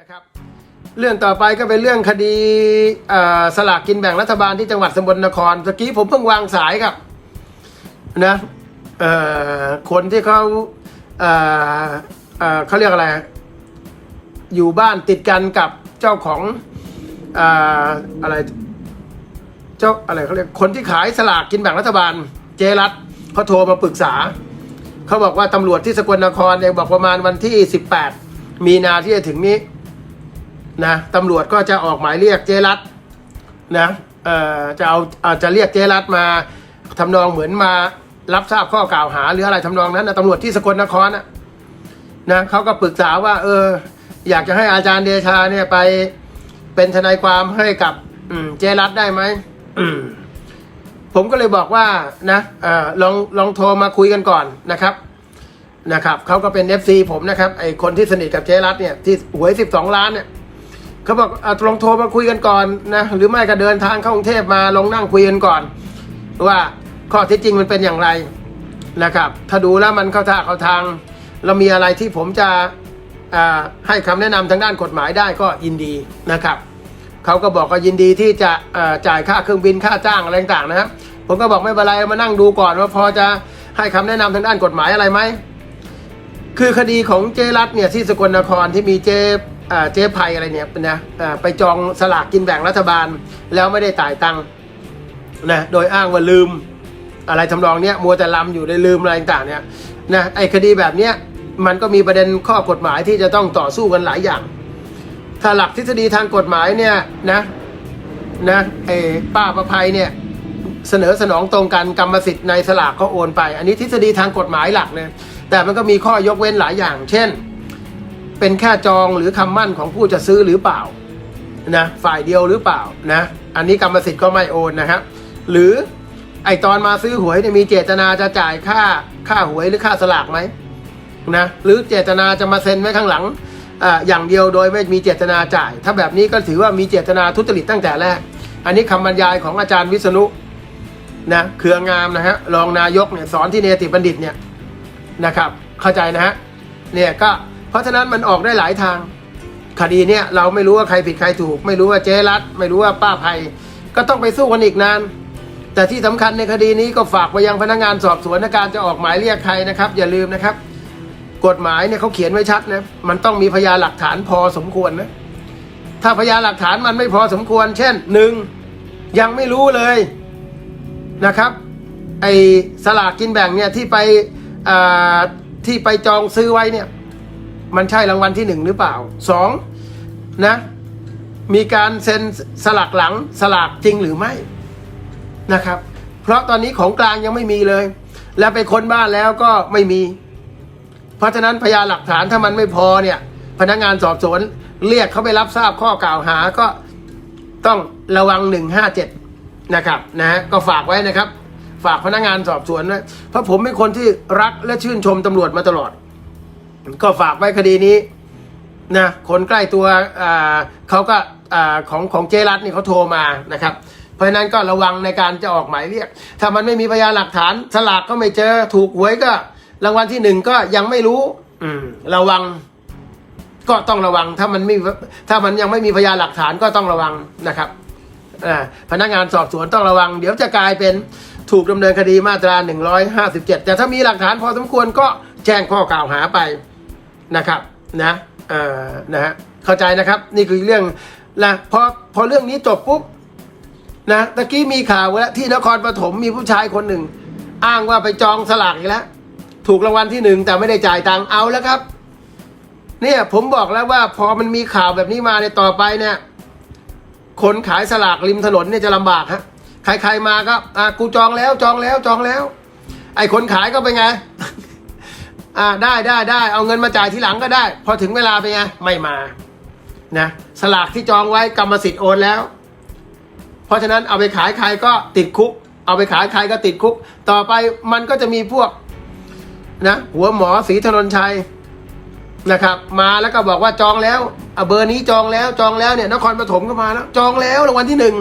นะครับเรื่องต่อไปก็เป็นเรื่องคดีสลากกินแบ่งรัฐบาลที่จังหวัดสกลนครตะกี้ผมเพิ่งวางสายครับนะคนที่เขาเเเขาเรียกอะไร อยู่บ้านติดกันกับเจ้าของออะไรเจ้าอะไรเขาเรียกคนที่ขายสลากกินแบ่งรัฐบาล เจรัตเขาโทรมาปรึกษาเขาบอกว่าตำรวจที่สกลนครเนี่ยบอกประมาณวันที่ 18 มีนาที่จะถึงนี้ นะตำรวจก็จะออกหมายเรียกเจรัตนะเอ่อจะเอาอาจะเรียกเจรัตมาทำนองเหมือนมารับทราบข้อกล่าวหาหรืออะไรทำนองนั้นนะตำรวจที่สกลนครนะนะเขาก็ปรึกษาว่า เออ อยากจะให้อาจารย์เดชาเนี่ยไปเป็นทนายความให้กับเจรัตได้ไหมอืมผมก็เลยบอกว่านะเออลองลองโทรมาคุยกันก่อนนะครับนะครับเขาก็เป็น FC ผมนะครับไอคนที่สนิทกับเจรัตเนี่ยที่หวย 12 ล้านเนี่ย เขาบอกอลองโทรมาคุยกันก่อนนะหรือไม่ก็เดินทางเข้ากรุงเทพมาลองนั่งคุยกันก่อน ว่าข้อเท็จจริงมันเป็นอย่างไรนะครับ ถ้าดูแล้วมันเข้าท่าเข้าทาง เรามีอะไรที่ผมจะให้คำแนะนำทางด้านกฎหมายได้ก็ยินดีนะครับเขาก็บอกว่ายินดีที่จะจ่ายค่าเครื่องบินค่าจ้างอะไรต่างๆนะครับผมก็บอกไม่เป็นไรมานั่งดูก่อนว่าพอจะให้คำแนะนำทางด้านกฎหมายอะไรไหมคือคดีของเจรัตเนี่ยที่สกลนครที่มีเจ เจ๊ภัยอะไรเนี่ยนะไปจองสลากกินแบ่งรัฐบาล แล้วไม่ได้จ่ายตังค์นะโดยอ้างว่าลืม อะไรทำนองเนี้ยมัวแต่ลำอยู่เลยลืมอะไรต่างเนี่ยนะไอ้คดีแบบเนี้ยมันก็มีประเด็นข้อกฎหมายที่จะต้องต่อสู้กันหลายอย่าง ถ้าหลักทฤษฎีทางกฎหมายเนี่ยนะนะไอ้ป้าประภัยเนี่ยเสนอสนองตรงกันกรรมสิทธิ์ในสลากก็โอนไป อันนี้ทฤษฎีทางกฎหมายหลักเลยแต่มันก็มีข้อยกเว้นหลายอย่าง เช่น เป็นแค่จองหรือคำมั่นของผู้จะซื้อหรือเปล่านะฝ่ายเดียวหรือเปล่านะอันนี้กรรมสิทธิ์ก็ไม่โอนนะครับ หรือไอตอนมาซื้อหวยเนี่ยมีเจตนาจะจ่ายค่าค่าหวยหรือค่าสลากไหมนะหรือเจตนาจะมาเซ็นไว้ข้างหลังอาอย่างเดียวโดยไม่มีเจตนาจ่าย ถ้าแบบนี้ก็ถือว่ามีเจตนาทุจริตตั้งแต่แรก อันนี้คำบรรยายของอาจารย์วิษณุนะเครืองามนะฮะรองนายกเนี่ยสอนที่เนติบัณฑิตเนี่ยนะครับ เข้าใจนะฮะเนี่ยก็ เพราะฉะนั้นมันออกได้หลายทาง คดีเนี่ยเราไม่รู้ว่าใครผิดใครถูก ไม่รู้ว่าเจ๊รัฐไม่รู้ว่าป้าภัย ก็ต้องไปสู้กันอีกนาน แต่ที่สำคัญในคดีนี้ก็ฝากไปยังพนักงานสอบสวนในการจะออกหมายเรียกใครนะครับ อย่าลืมนะครับ กฎหมายเนี่ยเขาเขียนไว้ชัดนะมันต้องมีพยานหลักฐานพอสมควรนะถ้าพยานหลักฐานมันไม่พอสมควร เช่นหนึ่งยังไม่รู้เลยนะครับ ไอสลากกินแบ่งเนี่ยที่ไปที่ไปจองซื้อไว้เนี่ย มันใช่รางวัลที่หนึ่งหรือเปล่าสองนะมีการเซ็นสลักหลังสลากจริงหรือไม่นะครับ เพราะตอนนี้ของกลางยังไม่มีเลย แล้วไปค้นบ้านแล้วก็ไม่มี เพราะฉะนั้นพยานหลักฐานถ้ามันไม่พอเนี่ย พนักงานสอบสวนเรียกเขาไปรับทราบข้อกล่าวหาก็ต้องระวัง157นะครับนะฮะก็ฝากไว้นะครับ ฝากพนักงานสอบสวนไว้เพราะผมเป็นคนที่รักและชื่นชมตำรวจมาตลอด ก็ฝากไว้คดีนี้นะคนใกล้ตัวเขาก็ของของเจรัตนี่เขาโทรมานะครับ เพราะฉะนั้นก็ระวังในการจะออกหมายเรียก ถ้ามันไม่มีพยานหลักฐานสลากก็ไม่เจอถูกหวยก็ รางวัลที่หนึ่งก็ยังไม่รู้ อืม ระวัง ก็ต้องระวังถ้ามันไม่ถ้ามันยังไม่มีพยานหลักฐานก็ต้องระวังนะครับอ่าพนักงานสอบสวนต้องระวัง เดี๋ยวจะกลายเป็นถูกดำเนินคดีมาตรา 157 แต่ถ้ามีหลักฐานพอสมควรก็แจ้งข้อกล่าวหาไป นะครับนะเอ่อนะฮะเข้าใจนะครับนี่คือเรื่องนะพอพอเรื่องนี้จบปุ๊บนะตะกี้มีข่าวแล้วที่นครปฐมมีผู้ชายคนหนึ่ง อ้างว่าไปจองสลากอีกแล้วถูกรางวัลที่หนึ่งแต่ไม่ได้จ่ายตังค์เอาแล้วครับ เนี่ยผมบอกแล้วว่าพอมันมีข่าวแบบนี้มาในต่อไปเนี่ย คนขายสลากริมถนนเนี่ยจะลำบากฮะใครๆมาก็อะกูจองแล้วจองแล้วจองแล้ว ไอ้คนขายก็เป็นไง อ่าได้ได้ได้เอาเงินมาจ่ายทีหลังก็ได้ พอถึงเวลาเป็นไงไม่มานะสลากที่จองไว้กรรมสิทธิ์โอนแล้ว เพราะฉะนั้นเอาไปขายใครก็ติดคุก เอาไปขายใครก็ติดคุก ต่อไปมันก็จะมีพวกนะหัวหมอศรีธนนชัยนะครับ มาแล้วก็บอกว่าจองแล้วอะเบอร์นี้จองแล้วจองแล้วเนี่ยนครปฐมก็มาแล้วจองแล้วรางวัลที่หนึ่ง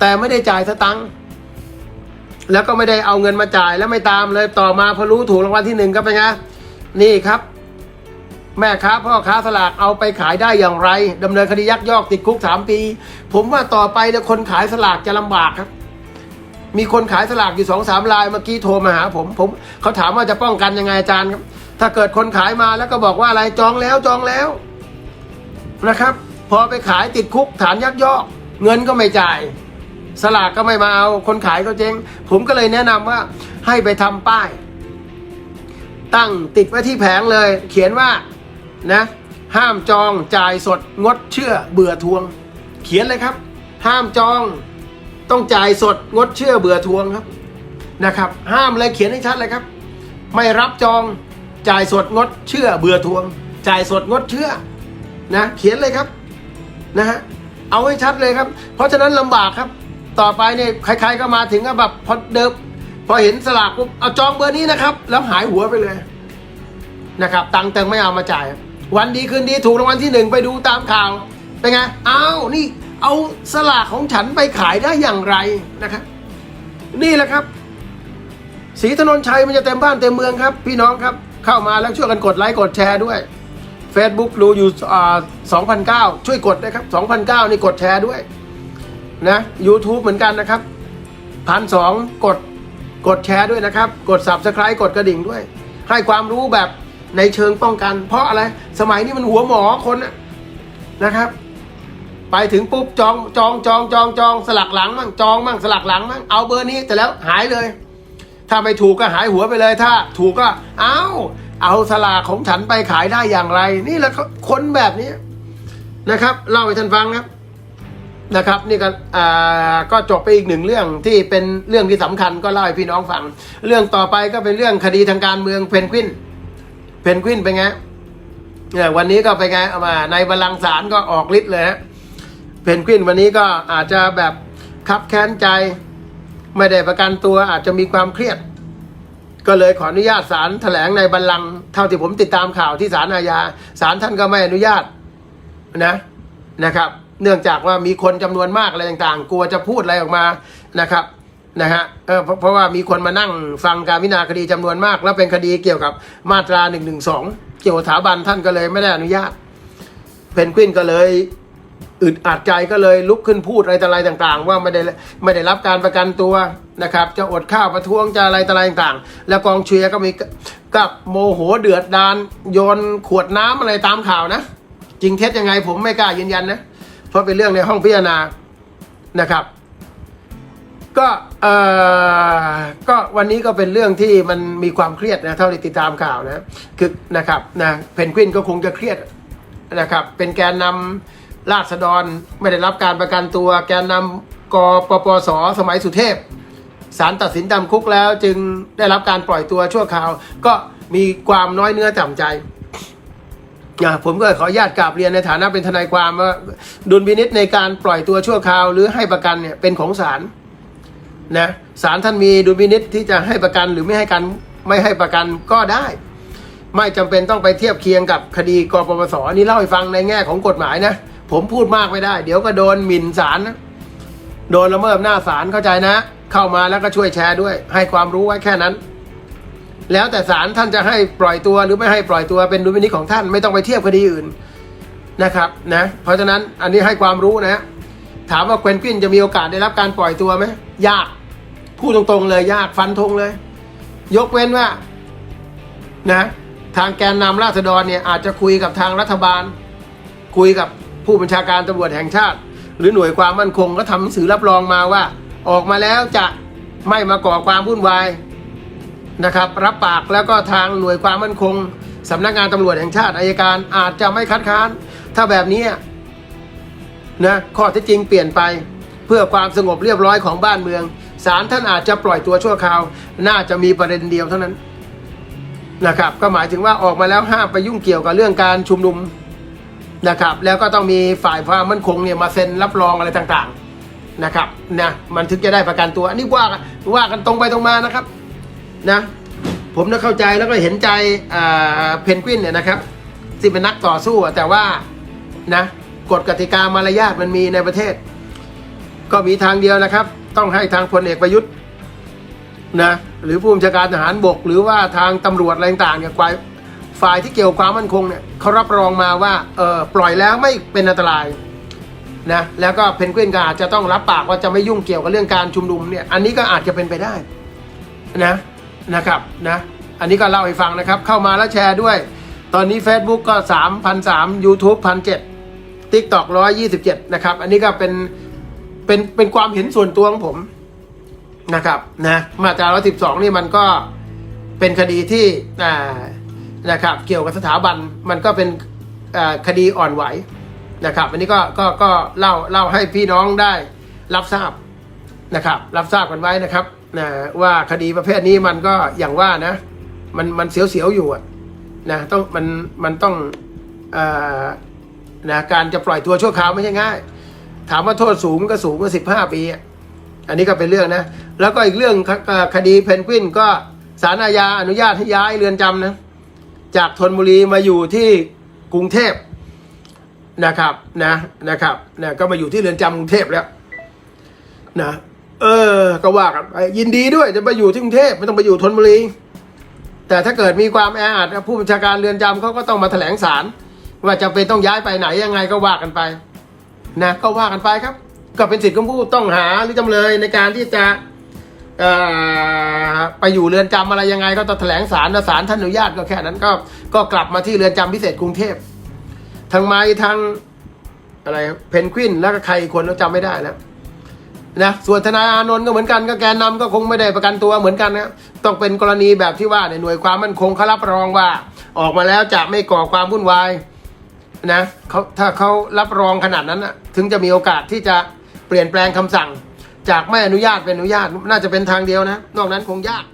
แต่ไม่ได้จ่ายสตังค์ แล้วก็ไม่ได้เอาเงินมาจ่ายแล้วไม่ตามเลยต่อมาพอรู้ถูกรางวัลที่หนึ่งก็เป็นไงนี่ครับ แม่ค้าพ่อค้าสลากเอาไปขายได้อย่างไรดำเนินคดียักยอกติดคุกสามปี ผมว่าต่อไปเนี่ยคนขายสลากจะลำบากครับ มีคนขายสลากอยู่สองสามรายเมื่อกี้โทรมาหาผมผมเขาถามว่าจะป้องกันยังไงอาจารย์ครับ ถ้าเกิดคนขายมาแล้วก็บอกว่าอะไรจองแล้วจองแล้วนะครับ พอไปขายติดคุกฐานยักยอก เงินก็ไม่จ่าย สลากก็ไม่มาเอาคนขายก็เจ๊ง ผมก็เลยแนะนำว่าให้ไปทำป้าย ตั้งติดไว้ที่แผงเลย เขียนว่านะห้ามจองจ่ายสดงดเชื่อเบื่อทวง เขียนเลยครับ ห้ามจองต้องจ่ายสดงดเชื่อเบื่อทวงครับนะครับ ห้ามเลยเขียนให้ชัดเลยครับ ไม่รับจองจ่ายสดงดเชื่อเบื่อทวง จ่ายสดงดเชื่อนะเขียนเลยครับนะฮะเอาให้ชัดเลยครับ เพราะฉะนั้นลำบากครับ ต่อไปเนี่ยใครๆก็มาถึงก็แบบพอเดิมพอเห็นสลากปุ๊บเอาจองเบอร์นี้นะครับ แล้วหายหัวไปเลยนะครับ ตังค์เติมไม่เอามาจ่าย วันดีคืนดีถูกรางวัลที่หนึ่งไปดูตามข่าวเป็นไงอ้าวนี่เอาสลากของฉันไปขายได้อย่างไรนะครับ นี่แหละครับศรีถนนชัยมันจะเต็มบ้านเต็มเมืองครับ พี่น้องครับเข้ามาแล้วช่วยกันกดไลค์กดแชร์ด้วย Facebook ดูอยู่อ่า2,009ช่วยกดนะครับ2,009นี่กดแชร์ด้วย นะ YouTube เหมือนกันนะครับพันสองกดกดแชร์ด้วยนะครับ กด Subscribe กดกระดิ่งด้วย ให้ความรู้แบบในเชิงป้องกัน เพราะอะไรสมัยนี้มันหัวหมอคนนะนะครับ ไปถึงปุ๊บจองจองจองจองจองสลักหลังมั่งจองมั่งสลักหลังมั่งเอาเบอร์นี้แต่แล้วหายเลย ถ้าไม่ถูกก็หายหัวไปเลยถ้า ถูกก็เอาเอาสลากของฉันไปขายได้อย่างไร นี่แหละคนแบบนี้นะครับ เล่าให้ท่านฟังครับ นะครับนี่ก็อ่าก็จบไปอีกหนึ่งเรื่องที่เป็นเรื่องที่สำคัญก็เล่าให้พี่น้องฟัง เรื่องต่อไปก็เป็นเรื่องคดีทางการเมืองเพนกวินเพนกวินเป็นไงเนี่ยวันนี้ก็ไปนไงมาในบัลลังก์ศาลก็ออกฤทธิ์เลยฮะเพนกวินวันนี้ก็อาจจะแบบคับแค้นใจ ไม่ได้ประกันตัวอาจจะมีความเครียด ก็เลยขออนุญาตศาลแถลงในบัลลังก์เท่าที่ผมติดตามข่าวที่ศาลอาญาศาลท่านก็ไม่อนุญาตนะนะครับ เนื่องจากว่ามีคนจำนวนมากอะไรต่างๆ กลัวจะพูดอะไรออกมานะครับนะฮะเออเพราะว่ามีคนมานั่งฟังการพิจารณาคดีจำนวนมาก แล้วเป็นคดีเกี่ยวกับมาตรา1นึเกี่ยวกับสถาบันท่านก็เลยไม่ได้อนุญาต เพนกวินก็เลยอึดอัดใจก็เลยลุกขึ้นพูดอะไรต่ออะไรต่าง ๆ ว่าไม่ได้ไม่ได้รับการประกันตัวนะครับ จะอดข้าวประท้วงจะอะไรต่ออะไรต่างๆ แล้วกองเชียร์ก็มีกับโมโหเดือดดานโยนขวดน้ำอะไรตามข่าวนะ จริงเท็จยังไงผมไม่กล้ายืนยันนะ เพราะเป็นเรื่องในห้องพิจารณานะครับ ก็เอ่อก็วันนี้ก็เป็นเรื่องที่มันมีความเครียดนะเท่าที่ติดตามข่าวนะคือนะครับนะเพนกวินก็คงจะเครียดนะครับ เป็นแกนนำราษฎรไม่ได้รับการประกันตัว แกนนำกปปสสมัยสุเทพศาลตัดสินจำคุกแล้วจึงได้รับการปล่อยตัวชั่วคราว ก็มีความน้อยเนื้อต่ำใจ อะผมก็ขออนุญาตกราบเรียนในฐานะเป็นทนายความว่าดุลพินิษในการปล่อยตัวชั่วคราวหรือให้ประกันเนี่ยเป็นของศาลนะศาลท่านมีดุลพินิษที่จะให้ประกันหรือไม่ให้กันไม่ให้ประกันก็ได้ ไม่จำเป็นต้องไปเทียบเคียงกับคดีกปปสอันนี้เล่าให้ฟังในแง่ของกฎหมายนะผมพูดมากไม่ได้ เดี๋ยวก็โดนหมิ่นศาลโดนละเมิดหน้าศาลเข้าใจนะ เข้ามาแล้วก็ช่วยแชร์ด้วย ให้ความรู้ไว้แค่นั้น แล้วแต่ศาลท่านจะให้ปล่อยตัวหรือไม่ให้ปล่อยตัวเป็นดุลพินิจของท่านไม่ต้องไปเทียบคดีอื่นนะครับนะเพราะฉะนั้นอันนี้ให้ความรู้นะถามว่าเควนกวินจะมีโอกาสได้รับการปล่อยตัวไหมยากพูดตรงๆเลยยากฟันธงเลย ยกเว้นว่านะทางแกนนำราษฎรเนี่ยอาจจะคุยกับทางรัฐบาล คุยกับผู้บัญชาการตำรวจแห่งชาติ หรือหน่วยความมั่นคงก็ทำหนังสือรับรองมาว่า ออกมาแล้วจะไม่มาก่อความวุ่นวาย นะครับรับปากแล้วก็ทางหน่วยความมั่นคงสำนักงานตำรวจแห่งชาติอายการอาจจะไม่คัดค้าน ถ้าแบบนี้นะข้อเท็จจริงเปลี่ยนไปเพื่อความสงบเรียบร้อยของบ้านเมืองศาลท่านอาจจะปล่อยตัวชั่วคราว น่าจะมีประเด็นเดียวเท่านั้นนะครับก็หมายถึงว่าออกมาแล้วห้ามไปยุ่งเกี่ยวกับเรื่องการชุมนุมนะครับแล้วก็ต้องมีฝ่ายความมั่นคงเนี่ยมาเซ็นรับรองอะไรต่างๆนะครับนะมันถึงจะได้ประกันตัวอันนี้ว่ากันว่ากันตรงไปตรงมานะครับ นะผมน่ะเข้าใจแล้วก็เห็นใจเพนกวินเนี่ยนะครับที่เป็นนักต่อสู้แต่ว่านะกฎกติกามารยาทมันมีในประเทศ ก็มีทางเดียวนะครับ ต้องให้ทางพลเอกประยุทธ์นะหรือผู้บัญชาการทหารบก หรือว่าทางตำรวจอะไรต่างๆเนี่ยฝ่ายฝ่ายที่เกี่ยวความมั่นคงเนี่ยเขารับรองมาว่าเออปล่อยแล้วไม่เป็นอันตรายนะแล้วก็เพนกวินก็อาจจะต้องรับปากว่าจะไม่ยุ่งเกี่ยวกับเรื่องการชุมนุมเนี่ยอันนี้ก็อาจจะเป็นไปได้นะ นะครับนะอันนี้ก็เล่าให้ฟังนะครับ เข้ามาแล้วแชร์ด้วย ตอนนี้ Facebook ก็ 3,003 YouTube 1,007 TikTok 127 นะครับ อันนี้ก็เป็นเป็นเป็นความเห็นส่วนตัวของผมนะครับนะมาตรา112 นี่มันก็เป็นคดีที่อ่านะครับเกี่ยวกับสถาบันมันก็เป็นคดีอ่อนไหวนะครับ อันนี้ก็ก็ก็เล่าเล่าให้พี่น้องได้รับทราบนะครับ รับทราบกันไว้นะครับ นะว่าคดีประเภทนี้มันก็อย่างว่านะ มันมันเสียวๆอยู่อะนะต้องมันมันต้องอนะการจะปล่อยตัวชั่วคราวไม่ใช่ง่าย ถามว่าโทษสูงก็สูงกว่าสิบห้าปี อันนี้ก็เป็นเรื่องนะ แล้วก็อีกเรื่องคเอ่อคดีเพนกวินก็สารอาญาอนุญาตให้ย้ายเรือนจำนะ จากธนบุรีมาอยู่ที่กรุงเทพนะครับนะนะครับนะก็มาอยู่ที่เรือนจำกรุงเทพแล้วนะ เออ ก็ว่ากันไปยินดีด้วยจะมาอยู่ที่กรุงเทพไม่ต้องไปอยู่ธนบุรี แต่ถ้าเกิดมีความแออัดผู้บัญชาการเรือนจำเขาก็ต้องมาแถลงสารว่าจะเป็นต้องย้ายไปไหนยังไงก็ว่ากันไป นะก็ว่ากันไปครับ ก็เป็นสิทธิ์ของผู้ต้องหาหรือจำเลยในการที่จะไปอยู่เรือนจำอะไรยังไง ก็ต้องแถลงสารนะสารท่านอนุญาตก็แค่นั้นก็ก็กลับมาที่เรือนจำพิเศษกรุงเทพทางไม้ทางอะไรเพนกวินแล้วก็ใครคนเราจำไม่ได้แล้ว นะส่วนธนาอานนท์ก็เหมือนกันก็แกนนำก็คงไม่ได้ประกันตัวเหมือนกันนะต้องเป็นกรณีแบบที่ว่าในหน่วยความมั่นคงเขารับรองว่า ออกมาแล้วจะไม่ก่อความวุ่นวายนะเขาถ้าเขารับรองขนาดนั้นนะถึงจะมีโอกาสที่จะเปลี่ยนแปลงคำสั่ง จากไม่อนุญาตเป็นอนุญาตน่าจะเป็นทางเดียวนะ นอกนั้นคงยาก